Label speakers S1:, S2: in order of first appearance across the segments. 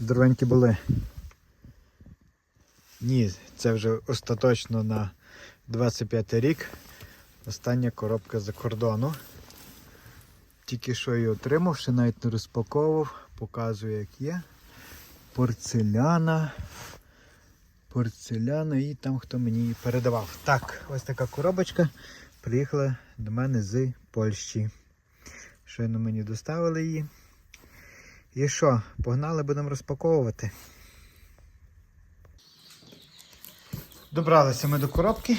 S1: Здоровенькі були. Ні, це вже остаточно на 25 рік. Остання коробка за кордону. Тільки що її отримав, ще навіть не розпаковував, показую як є. Порцеляна. Порцеляна і там хто мені її передавав. Так, ось така коробочка приїхала до мене з Польщі. Щойно мені доставили її. І що, погнали, будемо розпаковувати. Добралися ми до коробки.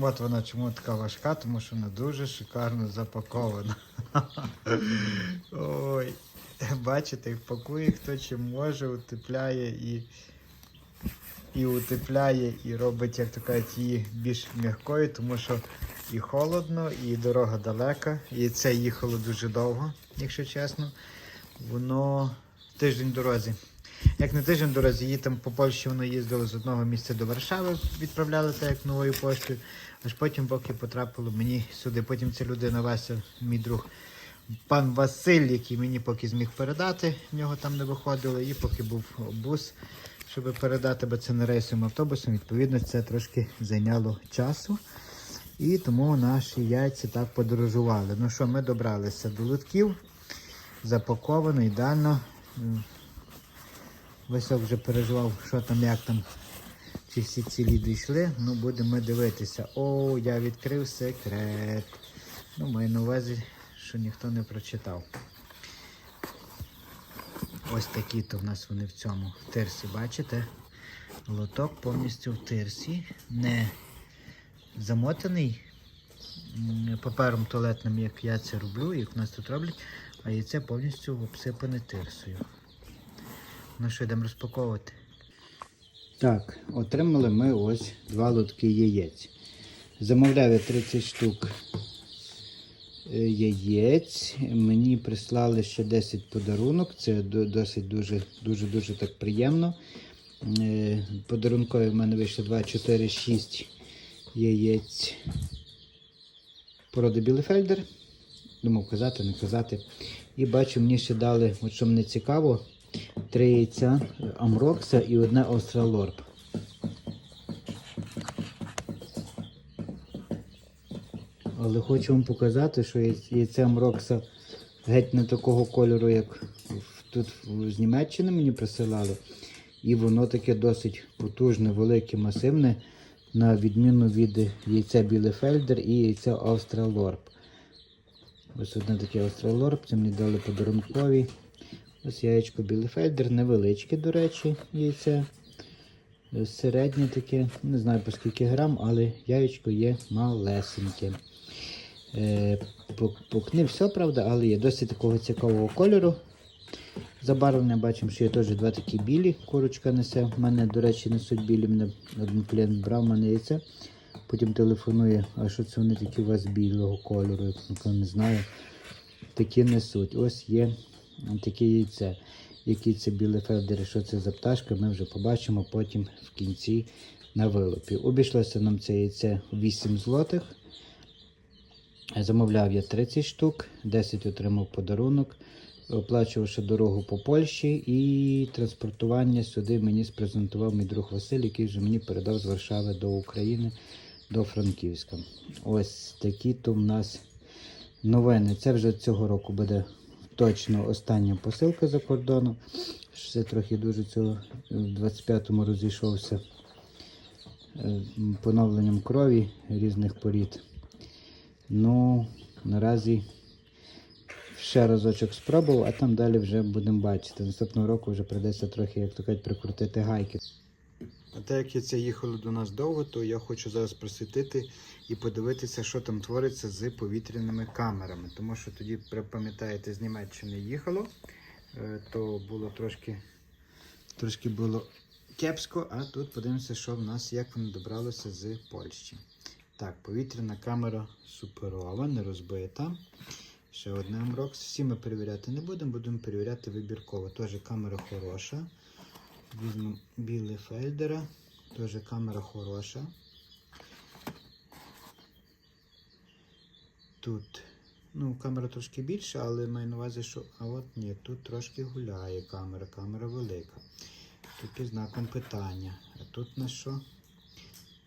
S1: От вона чому така важка, тому що вона дуже шикарно запакована. Ой, бачите, пакує хто чим може, утепляє і, і утепляє, і робить, як то кажуть, її більш м'якою, тому що і холодно, і дорога далека. І це їхало дуже довго, якщо чесно. Воно тиждень дорозі. Як не тиждень дорозі, її там по Польщі воно їздило з одного місця до Варшави, відправляли так як новою поштою. Аж потім поки потрапило мені сюди. Потім ця людина Вася, мій друг, пан Василь, який мені поки зміг передати, в нього там не виходило, і поки був бус, щоб передати, бо це не рейсовим автобусом, відповідно, це трошки зайняло часу. І тому наші яйця так подорожували. Ну що, ми добралися до лутків, запаковано, ідеально. Висок вже переживав, що там, як там, чи всі цілі дійшли. Ну, будемо дивитися. О, я відкрив секрет. Ну, маю на увазі, що ніхто не прочитав. Ось такі то в нас вони в цьому в тирсі, бачите? Лоток повністю в тирсі. Не замотаний папером туалетним, як я це роблю, як в нас тут роблять, а яйце повністю обсипане тирсою. Ну що, йдемо розпаковувати. Так, отримали ми ось два лотки яєць. Замовляв я 30 штук е, яєць. Мені прислали ще 10 подарунок. Це досить дуже дуже дуже так приємно. Е, Подарункові в мене вийшло 2, 4, 6 яєць. Породи Білефельдер. Думав казати, не казати. І бачу, мені ще дали, от що мені цікаво, три яйця Амрокса і одне Остралорб. Але хочу вам показати, що яйце Амрокса геть не такого кольору, як тут з Німеччини мені присилали. І воно таке досить потужне, велике, масивне, на відміну від яйця Білефельдер і яйця Австралорб. Ось одне таке Австралорб, це мені дали подарункові. Ось яєчко Білефельдер, невеличке, до речі, яйце. Середнє таке, не знаю по скільки грам, але яєчко є малесеньке. Е, пук все, правда, але є досить такого цікавого кольору. Забарвлення бачимо, що є теж два такі білі. Курочка несе. У мене, до речі, несуть білі. Мене один клієнт брав, мене яйце. Потім телефонує, а що це вони такі у вас білого кольору, я не знаю. Такі несуть. Ось є таке яйце. Які це біле фелдери, що це за пташка, ми вже побачимо потім в кінці на вилупі. Обійшлося нам це яйце 8 злотих. Замовляв я 30 штук, 10 отримав подарунок, оплачувавши дорогу по Польщі і транспортування сюди мені спрезентував мій друг Василь, який вже мені передав з Варшави до України, до Франківська. Ось такі то в нас новини. Це вже цього року буде точно остання посилка за кордону. Ще трохи дуже цього в 25-му розійшовся е, поновленням крові різних порід. Ну, наразі ще разочок спробував, а там далі вже будемо бачити. Наступного року вже прийдеться трохи, як то кажуть, прикрутити гайки. А так як це їхало до нас довго, то я хочу зараз просвітити і подивитися, що там твориться з повітряними камерами. Тому що тоді, пам'ятаєте, з Німеччини їхало, е, то було трошки, трошки було кепсько, а тут подивимося, що в нас, як воно добралося з Польщі. Так, повітряна камера суперова, не розбита. Ще одне Amrox. Всі ми перевіряти не будемо, будемо перевіряти вибірково. Теж камера хороша. Візьмемо білий фельдера. Теж камера хороша. Тут Ну, камера трошки більша, але маю на увазі, що. А от ні, тут трошки гуляє камера, камера велика. Тут під знаком питання. А тут на що?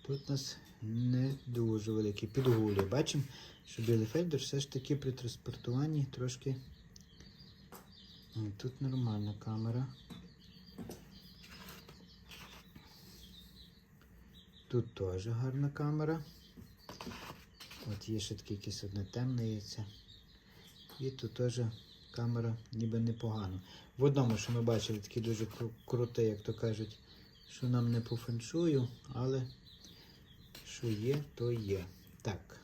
S1: Тут у нас не дуже великий підгулює. Бачимо, що білий фельдер все ж таки при транспортуванні трошки. Тут нормальна камера. Тут теж гарна камера. От є ще таке якесь одне темне. І тут теж камера ніби непогано. В одному, що ми бачили, таке дуже кру- круте, як то кажуть, що нам не по феншую, але що є, то є. Так.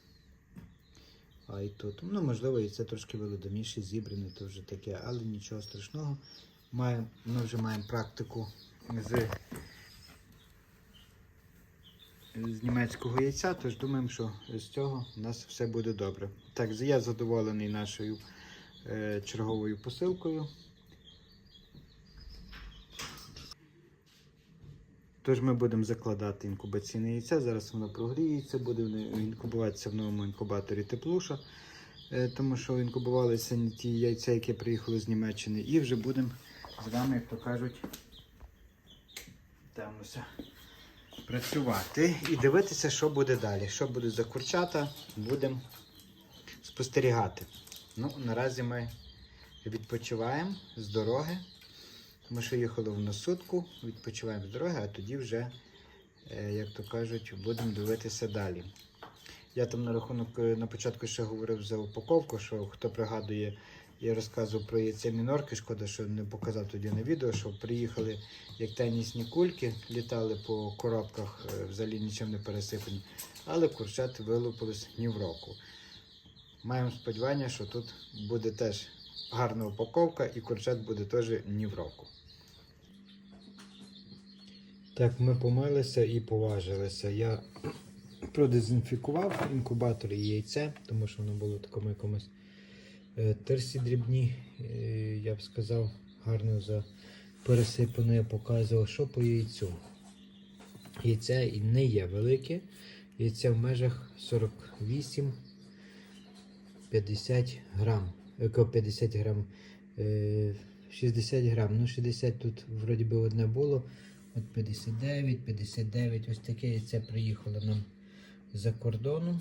S1: А і тут. Ну, можливо, і це трошки велодоміше зібране, то вже таке, але нічого страшного. Маємо, ми вже маємо практику з, з німецького яйця, тож думаємо, що з цього у нас все буде добре. Так, я задоволений нашою е, черговою посилкою. Тож ми будемо закладати інкубаційне яйце. Зараз воно прогріється, буде інкубуватися в новому інкубаторі теплуша, е, тому що інкубувалися не ті яйця, які приїхали з Німеччини. І вже будемо з вами, як то кажуть, там працювати і дивитися, що буде далі. Що буде за курчата, будемо спостерігати. Ну, наразі ми відпочиваємо з дороги. Тому що їхали в сутку, відпочиваємо з дороги, а тоді вже, е, як то кажуть, будемо дивитися далі. Я там на рахунок е, на початку ще говорив за упаковку, що хто пригадує, я розказував про яйця мінорки, шкода, що не показав тоді на відео, що приїхали як тенісні кульки, літали по коробках, е, взагалі нічим не пересипані, але курчат вилупились ні в року. Маємо сподівання, що тут буде теж гарна упаковка і курчат буде теж ні в року. Так, ми помилися і поважилися. Я продезінфікував інкубатор і яйце, тому що воно було в такому якомусь е, терсі дрібні, е, я б сказав, гарно за пересипано я показував, що по яйцю. Яйце і не є велике, яйце в межах 48 50 грам. 50 грам. Е, 60 грам. Ну, 60 тут вроді би одне було. От 59, 59. Ось таке яйце приїхало нам за кордону.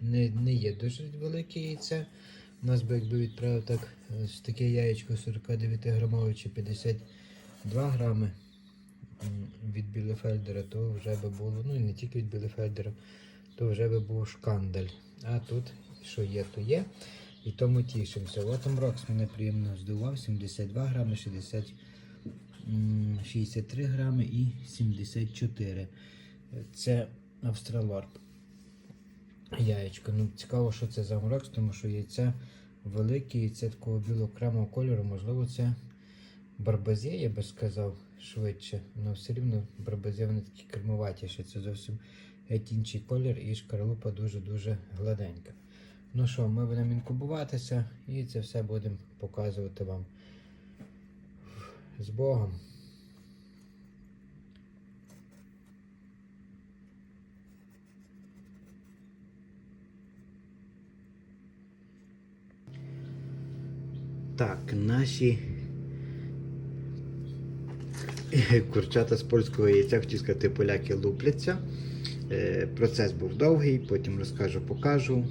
S1: Не, не є дуже велике яйце. У нас би якби відправив так ось таке яєчко 49 грамове чи 52 грами від Білефельдера, то вже би було, ну і не тільки від Білефельдера, то вже би був шкандаль. А тут що є, то є. І тому тішимося. От Амрокс мене приємно здивував. 72 грами, 60, м, 63 грами і 74. Це Австралорп. Яєчко. Ну, цікаво, що це за Амрокс, тому що яйце велике, яйце такого біло-кремового кольору. Можливо, це барбазє, я би сказав, швидше. Але все рівно барбазє вони такі кермуватіші. Це зовсім геть інший колір і шкарлупа дуже-дуже гладенька. Ну що, ми будемо інкубуватися і це все будемо показувати вам з Богом. Так, наші курчата з польського яйця, хотів сказати, поляки лупляться. Е, Процес був довгий, потім розкажу, покажу.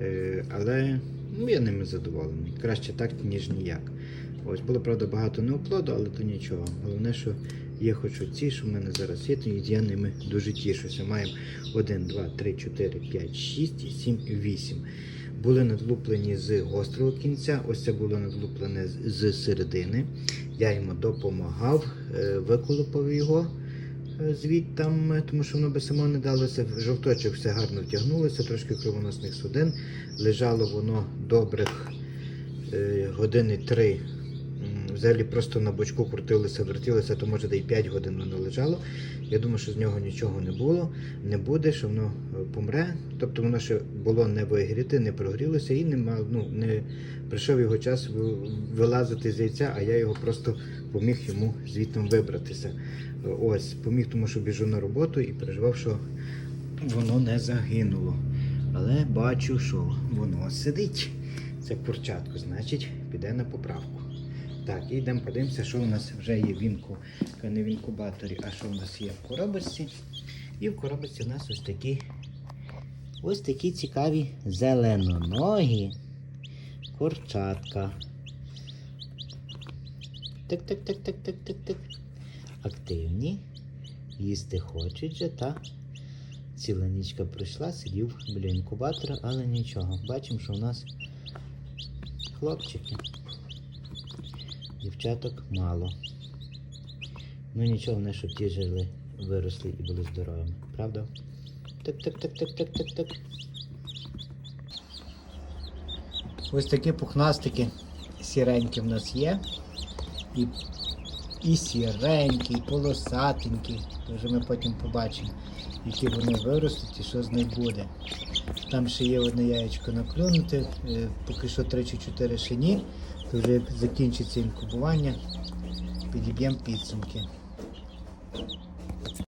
S1: Е, Але ну, я ними задоволений. Краще так, ніж ніяк. Ось було, правда, багато неоплоду, але то нічого. Головне, що є хоч ці, що в мене зараз є, то я ними дуже тішуся. Маємо 1, 2, 3, 4, 5, 6, 7, 8. Були надлуплені з гострого кінця, ось це було надлуплене з середини. Я йому допомагав, е, виколупав його е, звідтам, е, тому що воно би само не далося. Жовточок все гарно втягнулося, трошки кровоносних судин. Лежало воно добрих години 3 Взагалі просто на бочку крутилося, вертілося, то може де й 5 годин воно лежало. Я думаю, що з нього нічого не було, не буде, що воно е, помре. Тобто воно ще було не вигріте, не прогрілося і нема, ну, не прийшов його час вилазити з яйця, а я його просто поміг йому звідти вибратися. Ось, поміг тому, що біжу на роботу і переживав, що воно не загинуло. Але бачу, що воно сидить. Це курчатко, значить, піде на поправку. Так, і йдемо подивимося, що у нас вже є в не в інкубаторі, а що у нас є в коробочці. І в коробочці у нас ось такі ось такі цікаві зеленоногі курчатка. Так, так, так, так, так, так, так. Активні. Їсти хочуть же, та ціла нічка пройшла, сидів біля інкубатора, але нічого. Бачимо, що у нас хлопчики. Дівчаток мало. Ну нічого, вони щоб ті жили, виросли і були здоровими, правда? Так, так, так, так, так, так, так. Ось такі пухнастики сіренькі в нас є. І, і сіренькі, і полосатенькі. Вже ми потім побачимо, які вони виростуть і що з них буде. Там ще є одне яєчко наклюнуте, е, поки що 3 чи 4 ще ні, то закінчиться інкубування, підіб'ємо підсумки.